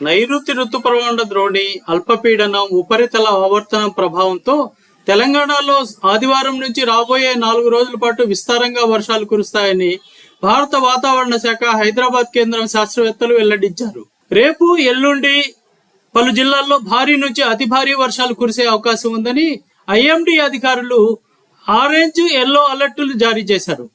నైరుతి ఋతుపవన ద్రోణి అల్పపీడనం ఉపరితల ఆవర్తనం ప్రభావంతో తెలంగాణలో ఆదివారం నుంచి రాబోయే నాలుగు రోజుల పాటు విస్తారంగా వర్షాలు కురుస్తాయని భారత వాతావరణ శాఖ హైదరాబాద్ కేంద్రం శాస్త్రవేత్తలు వెల్లడించారు. రేపు ఎల్లుండి పలు జిల్లాల్లో భారీ నుంచి అతి భారీ వర్షాలు కురిసే అవకాశం ఉందని ఐఎండీ అధికారులు ఆరెంజ్ ఎల్లో అలర్టులు జారీ చేశారు.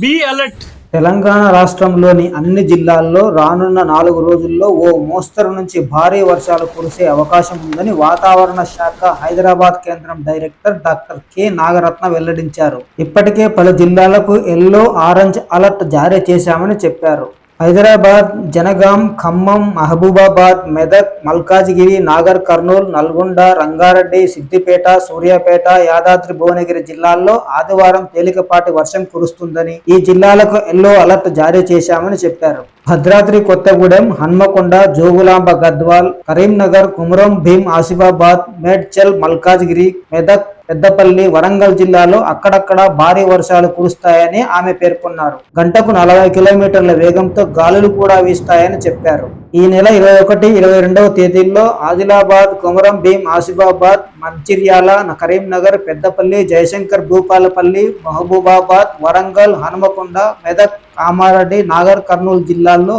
బి అలర్ట్ తెలంగాణ రాష్ట్రంలోని అన్ని జిల్లాల్లో రానున్న నాలుగు రోజుల్లో ఓ మోస్తరు నుంచి భారీ వర్షాలు కురిసే అవకాశం ఉందని వాతావరణ శాఖ హైదరాబాద్ కేంద్రం డైరెక్టర్ డాక్టర్ కె. నాగరత్న వెల్లడించారు. ఇప్పటికే పలు జిల్లాలకు ఎల్లో ఆరెంజ్ అలర్ట్ జారీ చేశామని చెప్పారు. హైదరాబాద్ జనగాం ఖమ్మం మహబూబాబాద్ మెదక్ మల్కాజిగిరి నాగర్ కర్నూల్ నల్గొండ రంగారెడ్డి సిద్దిపేట సూర్యాపేట యాదాద్రి భువనగిరి జిల్లాల్లో ఆదివారం తేలికపాటి వర్షం కురుస్తుందని ఈ జిల్లాలకు ఎల్లో అలర్ట్ జారీ చేశామని చెప్పారు. భద్రాద్రి కొత్తగూడెం హన్మకొండ జోగులాంబ గద్వాల్ కరీంనగర్ కుమరం భీం ఆసిఫాబాద్ మేడ్చల్ మల్కాజ్గిరి మెదక్ పెద్దపల్లి వరంగల్ జిల్లాలో అక్కడక్కడ భారీ వర్షాలు కురుస్తాయని ఆమె పేర్కొన్నారు. గంటకు నలభై కిలోమీటర్ల వేగంతో గాలులు కూడా వీస్తాయని చెప్పారు. ఈ నెల ఇరవై ఒకటి ఇరవై రెండవ తేదీల్లో ఆదిలాబాద్ కుమరం భీం ఆసిఫాబాద్ మంచిర్యాల కరీంనగర్ పెద్దపల్లి జయశంకర్ భూపాలపల్లి మహబూబాబాద్ వరంగల్ హనుమకొండ మెదక్ కామారెడ్డి నాగర్ కర్నూలు జిల్లాల్లో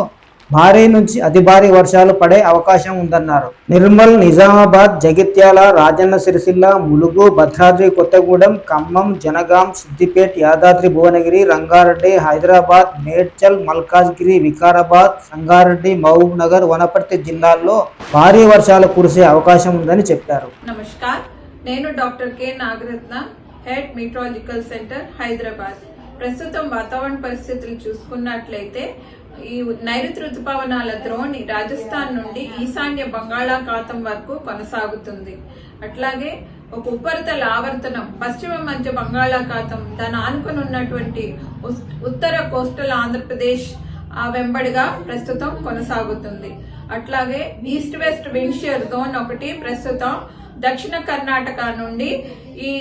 భారీ నుంచి అతి భారీ వర్షాలు పడే అవకాశం ఉందన్నారు. నిర్మల్ నిజామాబాద్ జగిత్యాల రాజన్న సిరిసిల్ల ములుగు భద్రాద్రి కొత్తగూడెం ఖమ్మం జనగాం సిద్దిపేట్ యాదాద్రి భువనగిరి రంగారెడ్డి హైదరాబాద్ మేడ్చల్ మల్కాజ్గిరి వికారాబాద్ సంగారెడ్డి మహబూబ్ నగర్ వనపర్తి జిల్లాల్లో భారీ వర్షాలు కురిసే అవకాశం ఉందని చెప్పారు. నమస్కార్. నేను doctor K. Nagaratna head meteorological centre Hyderabad. ప్రస్తుతం వాతావరణ పరిస్థితులు చూసుకున్నట్లయితే ఈ నైరుతి ఋతుపవనాల ద్రోణి రాజస్థాన్ నుండి ఈశాన్య బంగాళాఖాతం వరకు కొనసాగుతుంది. అట్లాగే ఒక ఉపరితల ఆవర్తనం పశ్చిమ మధ్య బంగాళాఖాతం దాని ఆనుకుని ఉన్నటువంటి ఉత్తర కోస్టల్ ఆంధ్రప్రదేశ్ ఆ వెంబడిగా ప్రస్తుతం కొనసాగుతుంది. అట్లాగే ఈస్ట్ వెస్ట్ విండ్షియర్ జోన్ ఒకటి ప్రస్తుతం దక్షిణ కర్ణాటక నుండి ఈ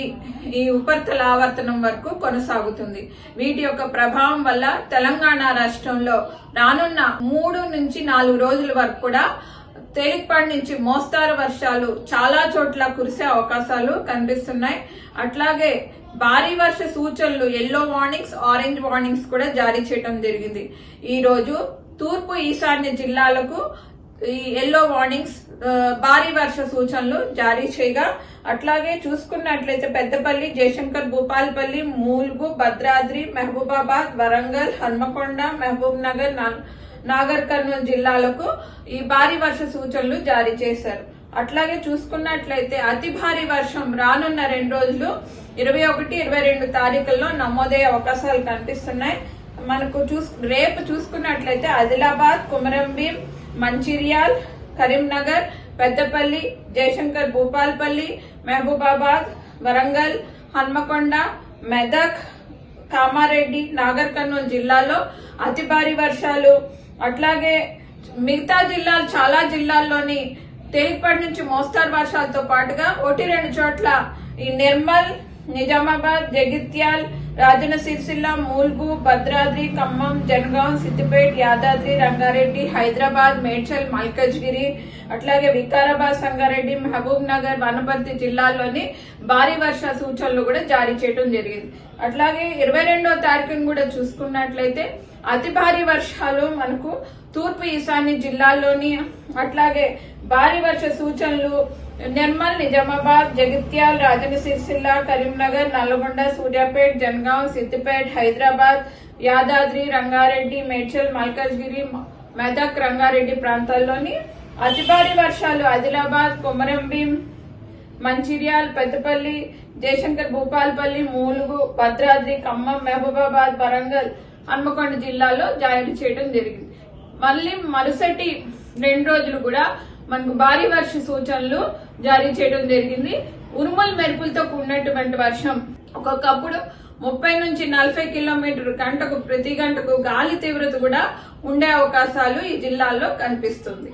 ఈ ఉపరితల ఆవర్తనం వరకు కొనసాగుతుంది. వీటి యొక్క ప్రభావం వల్ల తెలంగాణ రాష్ట్రంలో రానున్న మూడు నుంచి నాలుగు రోజుల వరకు కూడా తేలికపాటి నుంచి మోస్తారు వర్షాలు చాలా చోట్ల కురిసే అవకాశాలు కనిపిస్తున్నాయి. అట్లాగే భారీ వర్ష సూచనలు ఎల్లో వార్నింగ్స్ ఆరెంజ్ వార్నింగ్స్ కూడా జారీ చేయడం జరిగింది. ఈ రోజు తూర్పు ఈశాన్య జిల్లాలకు ఈ ఎల్లో వార్నింగ్స్ భారీ వర్ష సూచనలు జారీ చేయగా అట్లాగే చూసుకున్నట్లయితే పెద్దపల్లి జయశంకర్ భూపాల్పల్లి మూల్గు భద్రాద్రి మహబూబాబాద్ వరంగల్ హన్మకొండ మహబూబ్ నగర్ నా- నాగర్ కర్నూలు జిల్లాలకు ఈ భారీ వర్ష సూచనలు జారీ చేశారు. అట్లాగే చూసుకున్నట్లయితే అతి భారీ వర్షం రానున్న రెండు రోజులు ఇరవై ఒకటి ఇరవై రెండు తారీఖుల్లో నమోదయ్యే అవకాశాలు కనిపిస్తున్నాయి. మనకు చూస్ రేపు చూసుకున్నట్లయితే ఆదిలాబాద్ కుమరంభీం మంచిర్యాల్ కరీంనగర్ పెద్దపల్లి జయశంకర్ భూపాల్పల్లి మహబూబాబాద్ వరంగల్ హన్మకొండ మెదక్ కామారెడ్డి నాగర్ కర్నూలు జిల్లాలో అతి భారీ వర్షాలు. అట్లాగే మిగతా జిల్లాలు చాలా జిల్లాల్లోని తేలికపాటి నుంచి మోస్తారు వర్షాలతో పాటుగా ఒకటి రెండు చోట్ల ఈ నిర్మల్ నిజామాబాద్ జగిత్యాల్ రాజన్న సిరిసిల్ల మూల్గు భద్రాద్రి ఖమ్మం జనగాం సిద్దిపేట్ యాదాద్రి రంగారెడ్డి హైదరాబాద్ మేడ్చల్ మల్కజ్గిరి అట్లాగే వికారాబాద్ సంగారెడ్డి మహబూబ్ నగర్ వనపర్తి జిల్లాల్లోని భారీ వర్ష సూచనలు కూడా జారీ చేయడం జరిగింది. అట్లాగే ఇరవై రెండో తారీఖును కూడా చూసుకున్నట్లయితే అతి భారీ వర్షాలు మనకు తూర్పు ఈశాన్య జిల్లాల్లోని అట్లాగే భారీ వర్ష సూచనలు నిర్మల్ నిజామాబాద్ జగిత్యాల్ రాజన్న సిరిసిల్ల కరీంనగర్ నల్గొండ సూర్యాపేట్ జన్గాం సిద్దిపేట్ హైదరాబాద్ యాదాద్రి రంగారెడ్డి మేడ్చల్ మల్కాజ్గిరి మెదక్ రంగారెడ్డి ప్రాంతాల్లోని అతి భారీ వర్షాలు ఆదిలాబాద్ కొమరంభీం మంచిర్యాల్ పెద్దపల్లి జయశంకర్ భూపాల్పల్లి మూలుగు భద్రాద్రి ఖమ్మం మహబూబాబాద్ వరంగల్ హన్మకొండ జిల్లాలో జారీ చేయడం జరిగింది. మళ్ళీ మరుసటి రెండు రోజులు కూడా మనకు భారీ వర్ష సూచనలు జారీ చేయడం జరిగింది. ఉరుముల మెరుపులతో కూడినటువంటి వర్షం. ఒక్కొక్కప్పుడు ముప్పై నుంచి నలభై కిలోమీటర్ గంటకు ప్రతి గంటకు గాలి తీవ్రత కూడా ఉండే అవకాశాలు ఈ జిల్లాల్లో కనిపిస్తుంది.